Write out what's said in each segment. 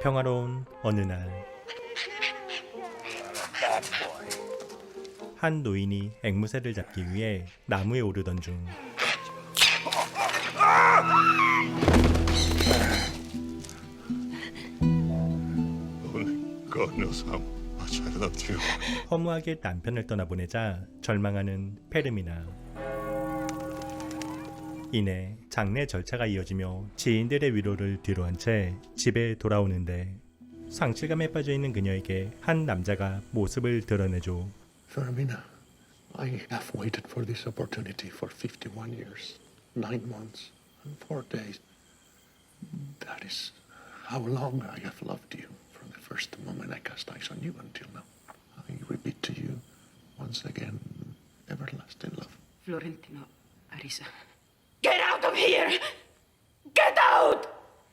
평화로운 어느 날 한 노인이 앵무새를 잡기 위해 나무에 오르던 중. 허무하게 남편을 떠나보내자 절망하는 페르미나. 이내 장례 절차가 이어지며 지인들의 위로를 뒤로한 채 집에 돌아오는데 상실감에 빠져 있는 그녀에게 한 남자가 모습을 드러내죠. Fermina, I have waited for this opportunity for 51 years, 9 months, and 4 days. That is how long I have loved you from the first moment I cast eyes on you until now. I repeat to you, once again, everlasting love. Florentino Arisa. Get out of here! Get out!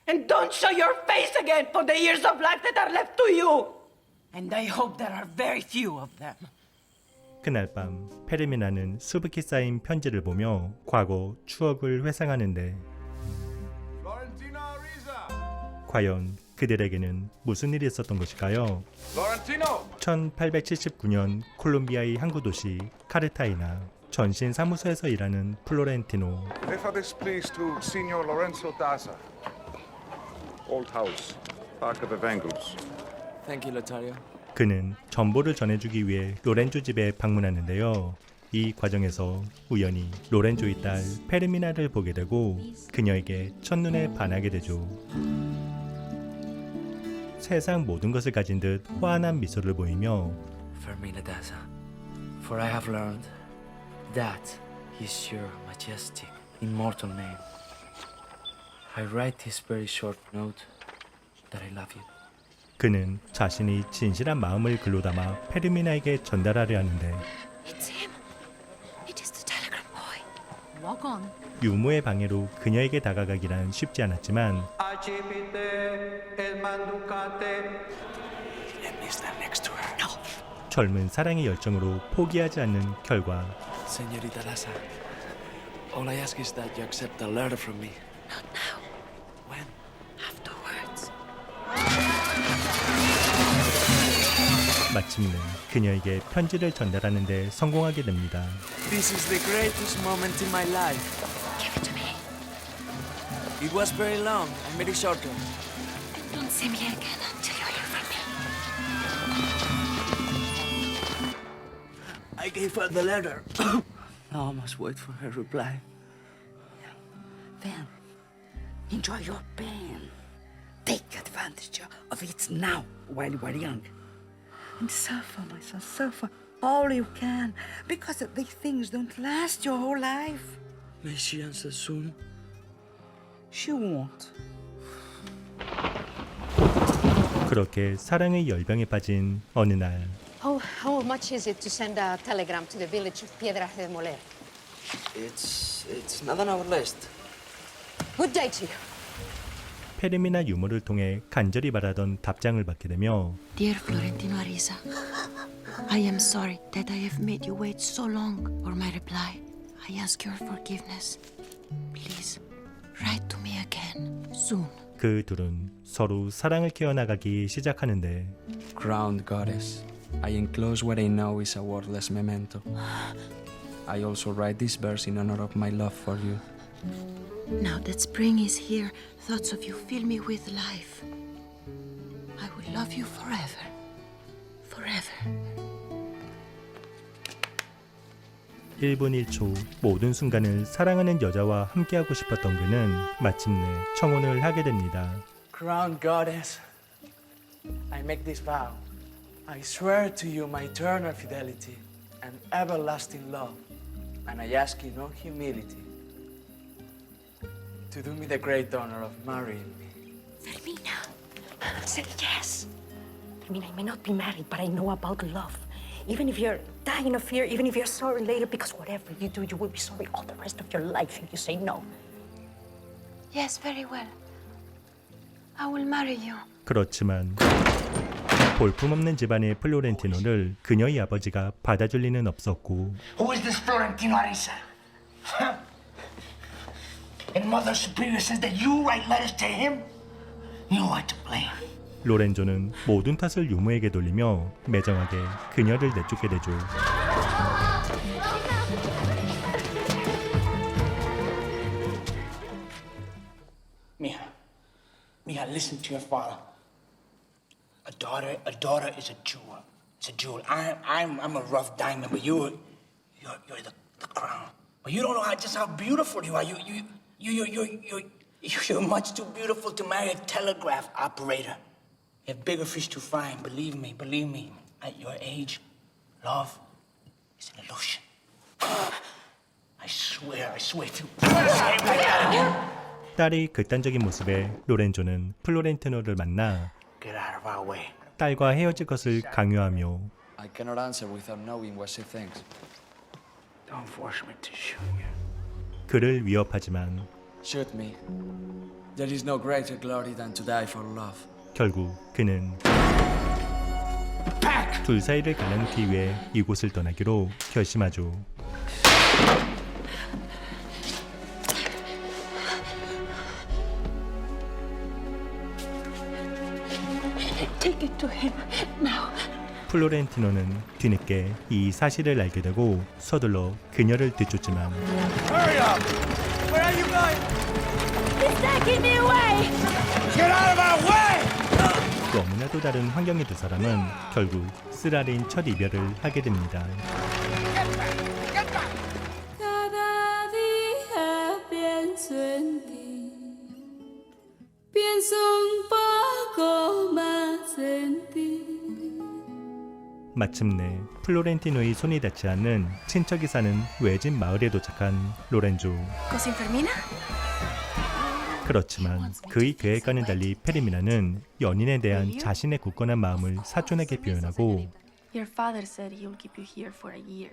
And don't show your face again for the years of life that are left to you! And I hope there are very few of them. 그날 밤 페르미나는 수북히 쌓인 편지를 보며 과거 추억을 회상하는데! 과연 그들에게는 무슨 일이 있었던 것일까요? Florentino! 1879년 콜롬비아의 항구 도시 카르타이나 전신 사무소에서 일하는 플로렌티노 Deja this please to Signor Lorenzo Daza. Old house, Park of Evangels. Thank you, Lotario. 그는 정보를 전해주기 위해 로렌조 집에 방문하는데요. 이 과정에서 우연히 로렌조의 딸 페르미나를 보게 되고 그녀에게 첫눈에 반하게 되죠. 세상 모든 것을 가진 듯 환한 미소를 보이며 Fermina Daza. For I have learned that is your majestic, immortal name. I write this very short note that I love you. 그는 자신이 진실한 마음을 글로 담아 페르미나에게 전달하려 하는데 It's him. It is the telegram boy. Walk on. 유모의 방해로 그녀에게 다가가기란 쉽지 않았지만 Let me stand next to her. No. 젊은 사랑의 열정으로 포기하지 않는 결과 Señorita Daza, all I ask is that you accept a letter from me. Not now. When? Afterwards. 마침내 그녀에게 편지를 전달하는 데 성공하게 됩니다. This is the greatest moment in my life. Give it to me. It was very long. I made it shorter. And don't see me again gave her the letter. now I must wait for her reply. Then, enjoy your pain. Take advantage of it now while you are young. And suffer, my son, suffer all you can. Because these things don't last your whole life. May she answer soon? She won't. 그렇게 사랑의 열병에 빠진 어느 날 How, much is it to send a telegram to the village of Piedraje de Moler? It's it's not on our list. Good day to you. 페르미나 유머를 통해 간절히 바라던 답장을 받게 되며 Dear Florentino Arisa, I am sorry that I have made you wait so long for my reply. I ask your forgiveness. Please, write to me again soon. 그 둘은 서로 사랑을 키워나가기 시작하는데 Crowned goddess, I enclose what I know is a worthless memento. I also write this verse in honor of my love for you. Now that spring is here, thoughts of you fill me with life. I will love you forever. Forever. 1분 1초 모든 순간을 사랑하는 여자와 함께하고 싶었던 그는 마침내 청혼을 하게 됩니다. Crowned goddess, I make this vow. I swear to you my eternal fidelity and everlasting love, and I ask you no humility to do me the great honor of marrying me. Fermina, say yes. I mean, I may not be married, but I know about love. Even if you're dying of fear, even if you're sorry later, because whatever you do, you will be sorry all the rest of your life if you say no. Yes, very well. I will marry you. 그렇지만 볼품없는 집안의 플로렌티노를 그녀의 아버지가 받아줄 리는 없었고 Who is this Florentino Arisa? Huh? And Mother Superior says that you write letters to him? You are to blame. 로렌조는 모든 탓을 유모에게 돌리며 매정하게 그녀를 내쫓게 되죠. Mija, Mija, listen to your father. A daughter, a daughter is a jewel. It's a jewel. I'm, I'm, I'm a rough diamond, but you're, you're, you're the, the crown. But you don't know how, just how beautiful you are. You, you, you, you, you, you, you, you're much too beautiful to marry a telegraph operator. You have bigger fish to fry. Believe me, believe me. At your age, love is an illusion. I swear, I swear, if you say it like that again, 딸의 극단적인 모습에 로렌조는 플로렌티노를 만나 get out of our way. 딸과 헤어질 것을 강요하며 I cannot answer without knowing what she thinks. Don't force me to shoot you. 그를 위협하지만 Shoot me. There is no greater glory than to die for love. 결국 그는 둘 사이를 갈라놓기 위해 이곳을 떠나기로 결심하죠. Take it to him now. 플로렌티노는 뒤늦게 이 사실을 알게 되고 서둘러 그녀를 뒤쫓지만 He's taking me away! 너무나도 다른 환경의 두 사람은 결국 쓰라린 첫 이별을 하게 됩니다. 마침내 플로렌티노의 손이 닿지 않는 친척이 사는 외진 마을에 도착한 로렌조. 그렇지만 그의 계획과는 달리 페르미나는 연인에 대한 자신의 굳건한 마음을 사촌에게 표현하고 Your father said he'll keep you here for a year,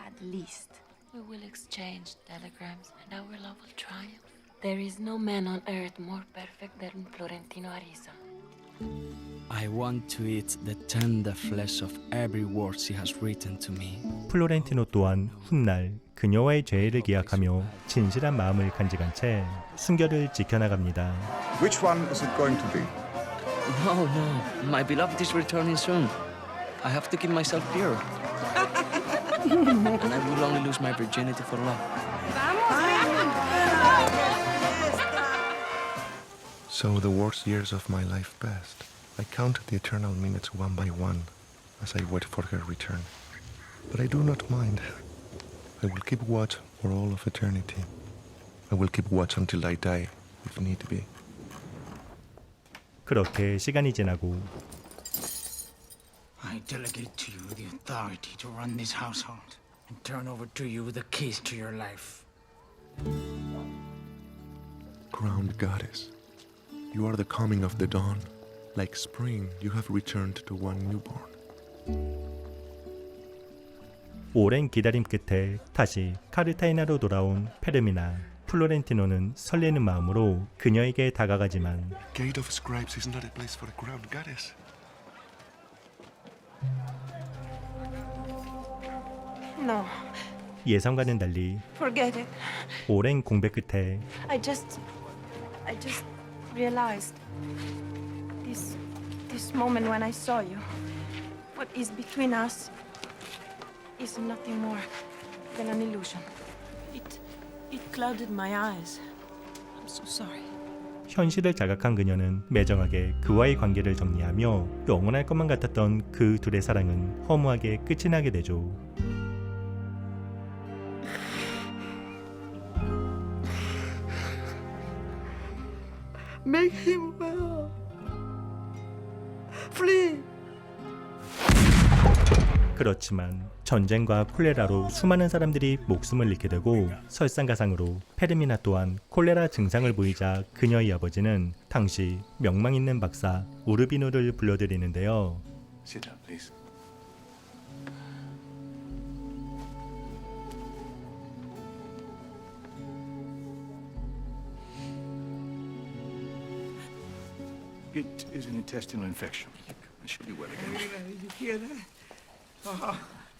at least. We will exchange telegrams and our love will triumph. There is no man on earth more perfect than Florentino Ariza. I want to eat the tender flesh of every word she has written to me. 플로렌티노 또한 훗날 그녀와의 죄를 기약하며 진실한 마음을 간직한 채 순결을 지켜나갑니다. Which one is it going to be? No, no, my beloved is returning soon. I have to keep myself pure. and I will only lose my virginity for love. So the worst years of my life passed. I counted the eternal minutes one by one as I wait for her return. But I do not mind. I will keep watch for all of eternity. I will keep watch until I die, if need be. 그렇게 시간이 지나고 I delegate to you the authority to run this household and turn over to you the keys to your life. Crowned goddess, You are the coming of the dawn. Like spring, you have returned to one newborn. 오랜 기다림 끝에 다시 카르타이나로 돌아온 페르미나. 플로렌티노는 설레는 마음으로 그녀에게 다가가지만 Gate of Scribes is not a place for a crowned goddess. No, 예상과는 달리 forget it. 오랜 공백 끝에 I just. I just realized. This. This moment when I saw you. What is between us is nothing more than an illusion. It. It clouded my eyes. I'm so sorry. 현실을 자각한 그녀는 매정하게 그와의 관계를 정리하며 영원할 것만 같았던 그 둘의 사랑은 허무하게 끝이 나게 되죠. Make him well. Flee. 그렇지만 전쟁과 콜레라로 수많은 사람들이 목숨을 잃게 되고 설상가상으로 페르미나 또한 콜레라 증상을 보이자 그녀의 아버지는 당시 명망 있는 박사 우르비노를 불러들이는데요. It is an intestinal infection. It should be well again.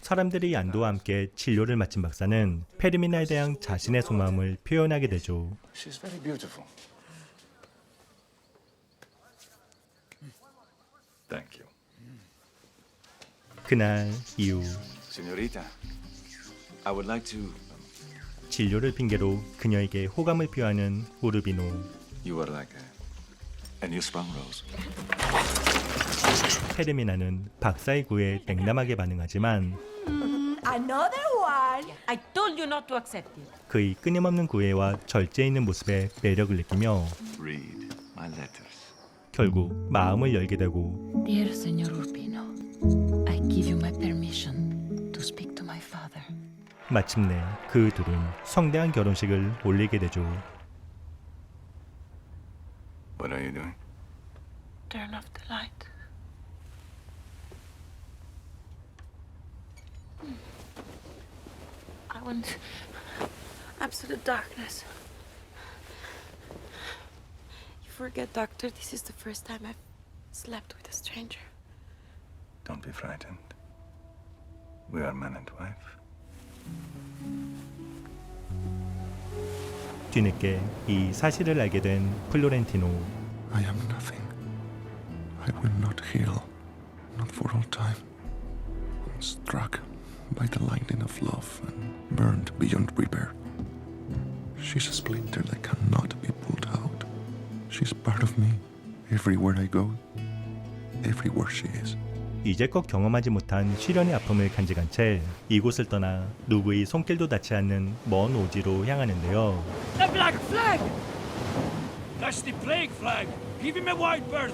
사람들이 안도와 함께 진료를 마친 박사는 페르미나에 대한 자신의 속마음을 표현하게 되죠. She's very beautiful. Thank you. 그날 이후 Senorita, I would like to. 진료를 핑계로 그녀에게 호감을 표하는 우르비노. You are like a, a new sprung rose. 페르미나는 박사의 구에 냉담하게 반응하지만 Another one. I told you not to accept it. 그의 끊임없는 구애와 절제 있는 모습에 매력을 느끼며 Read my letters. 결국 마음을 열게 되고 Dear Senor Urbino, I give you my permission to speak to my father. 마침내 그 둘은 성대한 결혼식을 올리게 되죠. What are you doing? Turn off the light. I want absolute darkness. You forget, Doctor, this is the first time I've slept with a stranger. Don't be frightened. We are man and wife. 뒤늦게 이 사실을 알게 된 플로렌티노. I am nothing. I will not heal, not for all time. I'm struck by the lightning of love and burned beyond repair. She's a splinter that cannot be pulled out. She's part of me. Everywhere I go, everywhere she is. 이제껏 경험하지 못한 시련의 아픔을 간직한 채 이곳을 떠나 누구의 손길도 닿지 않는 먼 오지로 향하는데요. The black flag! That's the plague flag! Give him a wide berth!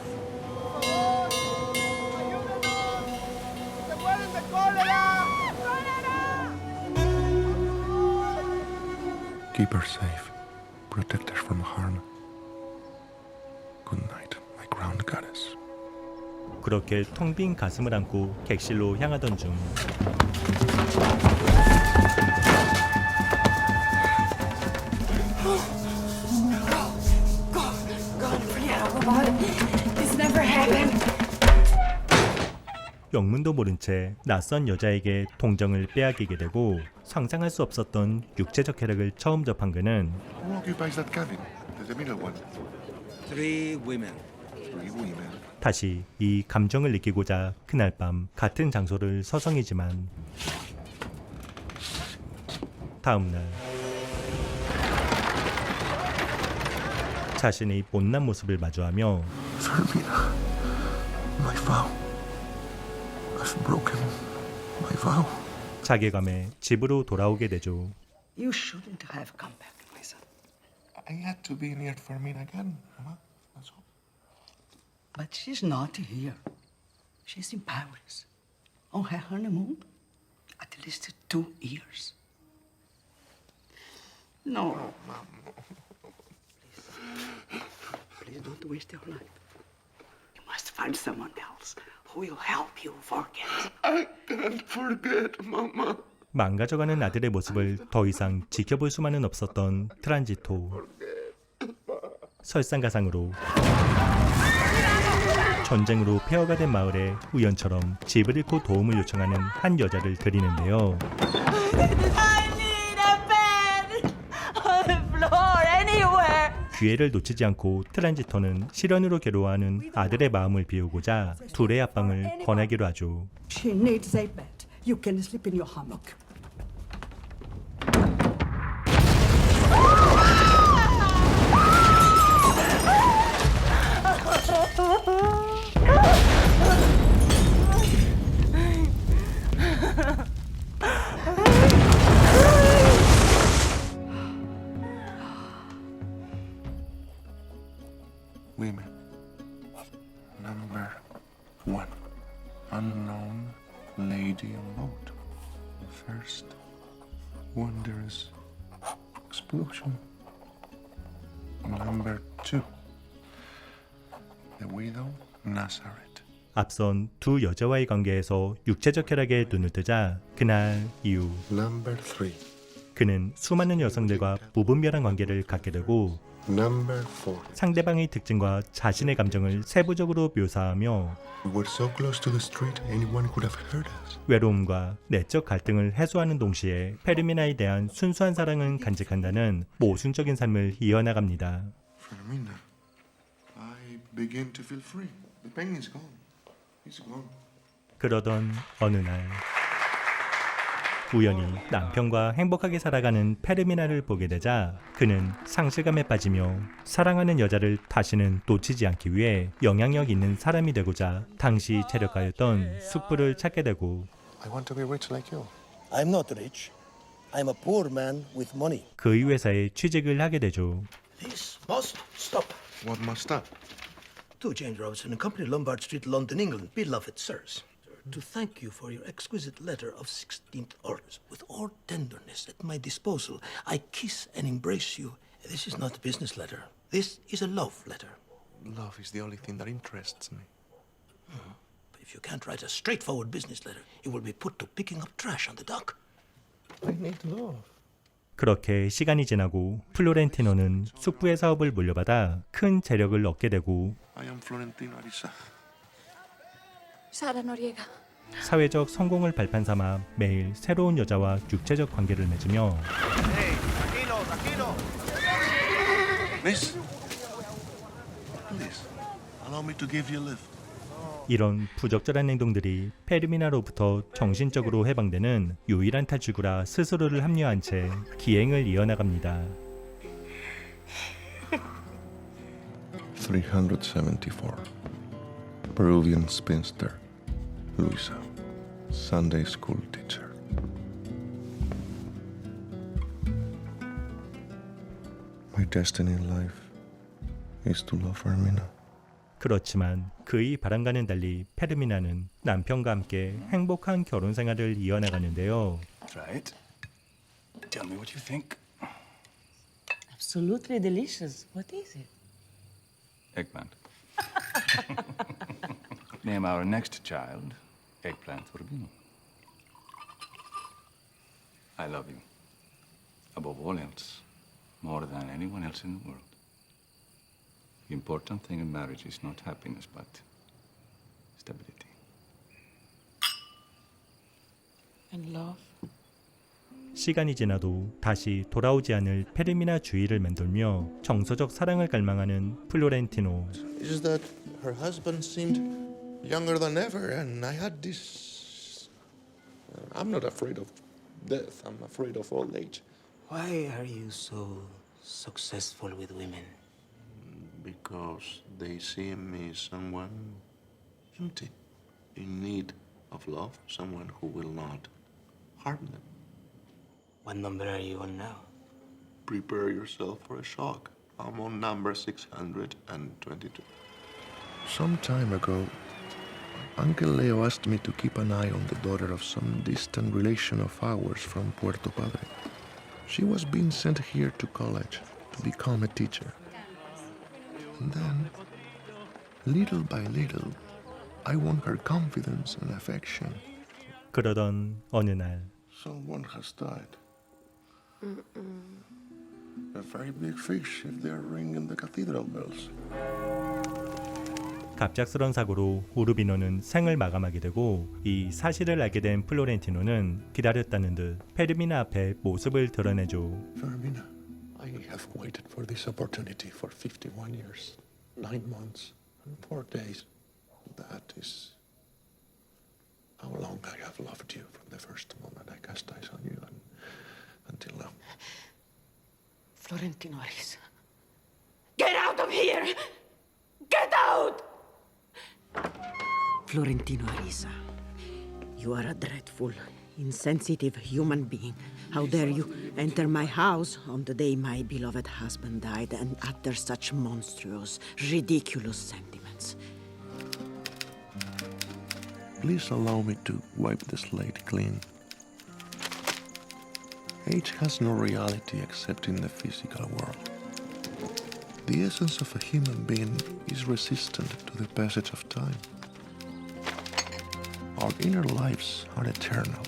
Keep her safe. Protect her from harm. Good night, my crown goddess. 그렇게 텅 빈 가슴을 안고 객실로 향하던 중 영문도 모른 채 낯선 여자에게 동정을 빼앗기게 되고 상상할 수 없었던 육체적 쾌락을 처음 접한 그는 Who occupies that cabin? The, the middle one. Three women. Three women. 다시 이 감정을 느끼고자 그날 밤 같은 장소를 서성이지만 다음 날 자신의 못난 모습을 마주하며 Fermina, my vow. I've broken my vow. 자괴감에 집으로 돌아오게 되죠. You shouldn't have come back, my son. I had to be near Fermina again, Mama. That's all. But she's not here. She's in Paris. On her honeymoon. At least two years. No. Please. Please don't waste your life. You must find someone else will help you forget. I can't forget, Mama. 망가져가는 아들의 모습을 더 이상 지켜볼 수만은 없었던 트란지토. 설상가상으로 전쟁으로 폐허가 된 마을에 우연처럼 집을 잃고 도움을 요청하는 한 여자를 드리는데요. 기회를 놓치지 않고 트란지토는 실연으로 괴로워하는 아들의 마음을 비우고자 둘의 합방을 권하기로 하죠. She needs a bed. You can sleep in your hammock. 앞선 두 여자와의 관계에서 육체적 쾌락에 눈을 뜨자 그날 이후 Number three. 그는 수많은 여성들과 무분별한 관계를 갖게 되고 Number four. 상대방의 특징과 자신의 감정을 세부적으로 묘사하며 We're so close to the street, anyone could have heard us. 외로움과 내적 갈등을 해소하는 동시에 페르미나에 대한 순수한 사랑은 간직한다는 모순적인 삶을 이어나갑니다. Fermina, I begin to feel free. The pain is gone. 그러던 어느 날 우연히 남편과 행복하게 살아가는 페르미나를 보게 되자 그는 상실감에 빠지며 사랑하는 여자를 다시는 놓치지 않기 위해 영향력 있는 사람이 되고자 당시 재력가였던 숙부를 찾게 되고 I want to be rich like you. I'm not rich. I'm a poor man with money. 그의 회사에 취직을 하게 되죠. To James Robinson and Company, Lombard Street, London, England. Beloved sirs, to thank you for your exquisite letter of 16th August. With all tenderness at my disposal, I kiss and embrace you. This is not a business letter. This is a love letter. Love is the only thing that interests me. Hmm. But if you can't write a straightforward business letter, you will be put to picking up trash on the dock. I need love. 그렇게 시간이 지나고 플로렌티노는 숙부의 사업을 물려받아 큰 재력을 얻게 되고. 사회적 성공을 발판 삼아 매일 새로운 여자와 육체적 관계를 맺으며 이런 부적절한 행동들이 페르미나로부터 정신적으로 해방되는 유일한 탈출구라 스스로를 합리화한 채 기행을 이어나갑니다. 374. Peruvian spinster. Luisa. Sunday school teacher. 그렇지만 그의 바람과는 달리 페르미나는 남편과 함께 행복한 결혼 생활을 이어나가는데요. It. Tell me what you think. Absolutely delicious. What is it? Eggplant. Name our next child Eggplant Urbino. I love you. Above all else, more than anyone else in the world. The important thing in marriage is not happiness, but stability. And love. 시간이 지나도 다시 돌아오지 않을 페르미나 주의를 맴돌며 정서적 사랑을 갈망하는 플로렌티노. Is that her husband seemed younger than ever, and I had this. I'm not afraid of death, I'm afraid of old age. Why are you so successful with women? Because they see in me someone empty, in need of love, someone who will not harm them. What number are you on now? Prepare yourself for a shock. I'm on number 622. Some time ago, Uncle Leo asked me to keep an eye on the daughter of some distant relation of ours from Puerto Padre. She was being sent here to college to become a teacher. And then, little by little, I won her confidence and affection. 그러던 어느 날 Someone has died. A very big fish if they're ringing the cathedral bells. 갑작스런 사고로 우르비노는 생을 마감하게 되고 이 사실을 알게 된 플로렌티노는 기다렸다는 듯 페르미나 앞에 모습을 드러내죠. Fermina, I have waited for this opportunity for 51 years, 9 months, and 4 days. That is how long I have loved you from the first moment I cast eyes on you and until now. Florentino Arisa. Get out of here! Get out! Florentino Arisa, you are a dreadful, insensitive human being. How dare you enter my house on the day my beloved husband died and utter such monstrous, ridiculous sentiments? Please allow me to wipe the slate clean. Age has no reality except in the physical world. The essence of a human being is resistant to the passage of time. Our inner lives are eternal,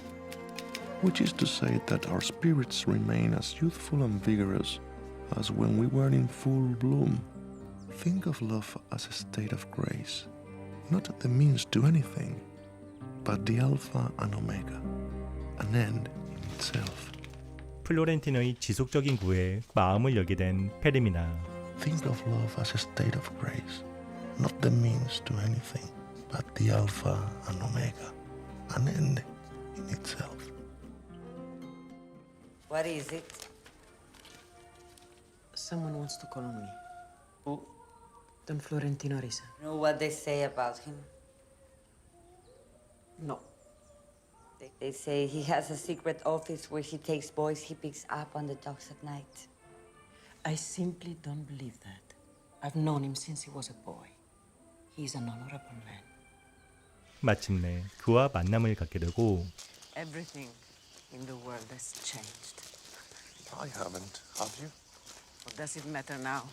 which is to say that our spirits remain as youthful and vigorous as when we were in full bloom. Think of love as a state of grace, not the means to anything, but the Alpha and Omega, an end in itself. 플로렌티노의 지속적인 구애에 마음을 열게 된 페르미나. Think of love as a state of grace, not the means to anything, but at the Alpha and Omega, an end in itself. What is it? Someone wants to call on me. Who? Don Florentino Arisa. Know what they say about him? No. They, they say he has a secret office where he takes boys he picks up on the docks at night. I simply don't believe that. I've known him since he was a boy. He's an honorable man. 마침내 그와 만남을 갖게 되고 Everything in the world has changed. I haven't, have you? What does it matter now?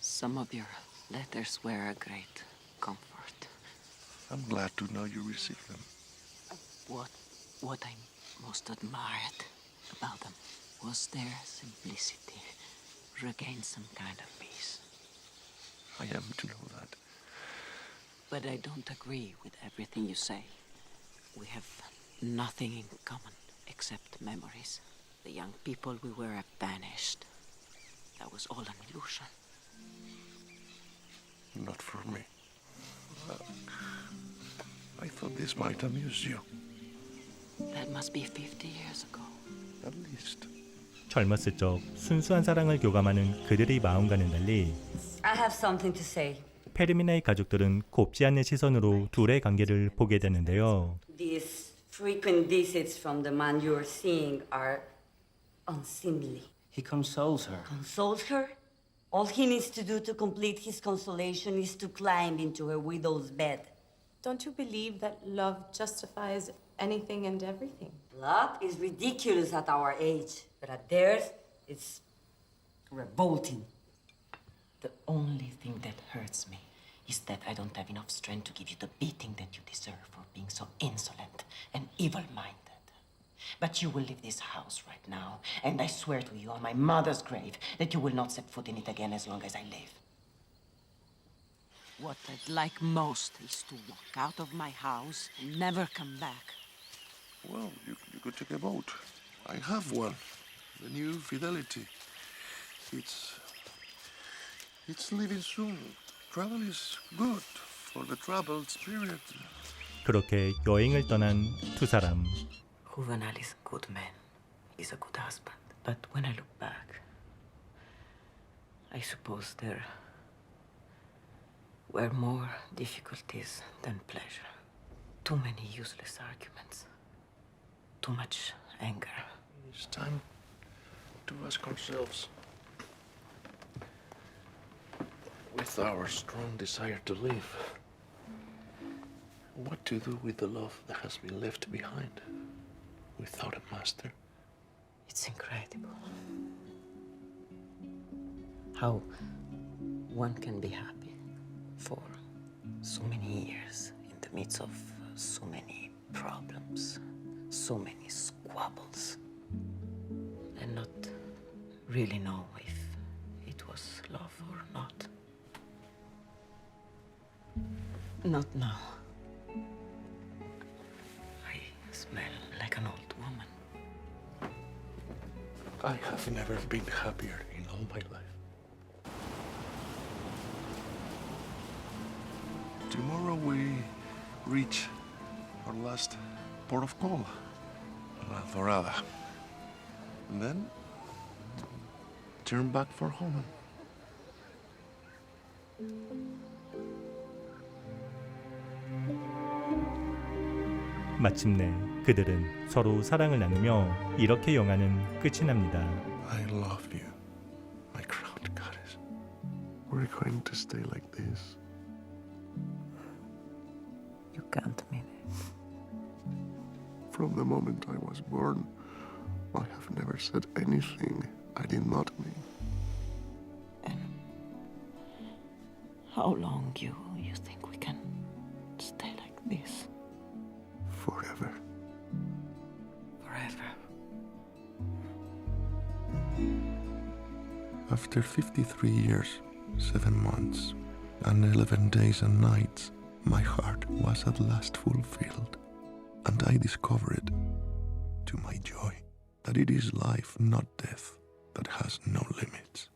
Some of your letters were a great comfort. I'm glad to know you received them. What, what I most admired about them was their simplicity. Regain some kind of peace. I am to know that. But I don't agree with everything you say. We have nothing in common except memories. The young people we were have vanished. That was all an illusion. Not for me. Uh, I thought this might amuse you. That must be 50 years ago. At least. 젊었을 적 순수한 사랑을 교감하는 그들의 마음과는 달리 I have something to say. 페르미나의 가족들은 곱지 않는 시선으로 둘의 관계를 보게 되는데요. These frequent visits from the man you're seeing are unseemly. He consoles her. Consoles her? All he needs to do to complete his consolation is to climb into her widow's bed. Don't you believe that love justifies anything and everything? Love is ridiculous at our age, but at theirs, it's revolting. The only thing that hurts me is that I don't have enough strength to give you the beating that you deserve for being so insolent and evil minded. But you will leave this house right now, and I swear to you on my mother's grave that you will not set foot in it again as long as I live. What I'd like most is to walk out of my house and never come back. Well, you, you could take a boat. I have one. The new Fidelity. It's. It's leaving soon. Travel is good for the troubled spirit. 그렇게 여행을 떠난 두 사람. Juvenal is a good man. He's a good husband. But when I look back, I suppose there were more difficulties than pleasure. Too many useless arguments. Too much anger. It's time to ask ourselves with our strong desire to live, what to do with the love that has been left behind without a master. It's incredible. How one can be happy for so many years in the midst of so many problems, so many squabbles, and not really know Not now. I smell like an old woman. I have never been happier in all my life. Tomorrow we reach our last port of call, La Dorada. And then turn back for home. 마침내 그들은 서로 사랑을 나누며 이렇게 영화는 끝이 납니다. I love you, my crowned goddess. We're going to stay like this. You can't mean it. From the moment I was born, I have never said anything I did not mean. How long you you think we can stay like this? After 53 years, 7 months, and 11 days and nights, my heart was at last fulfilled, and I discovered, to my joy, that it is life, not death, that has no limit.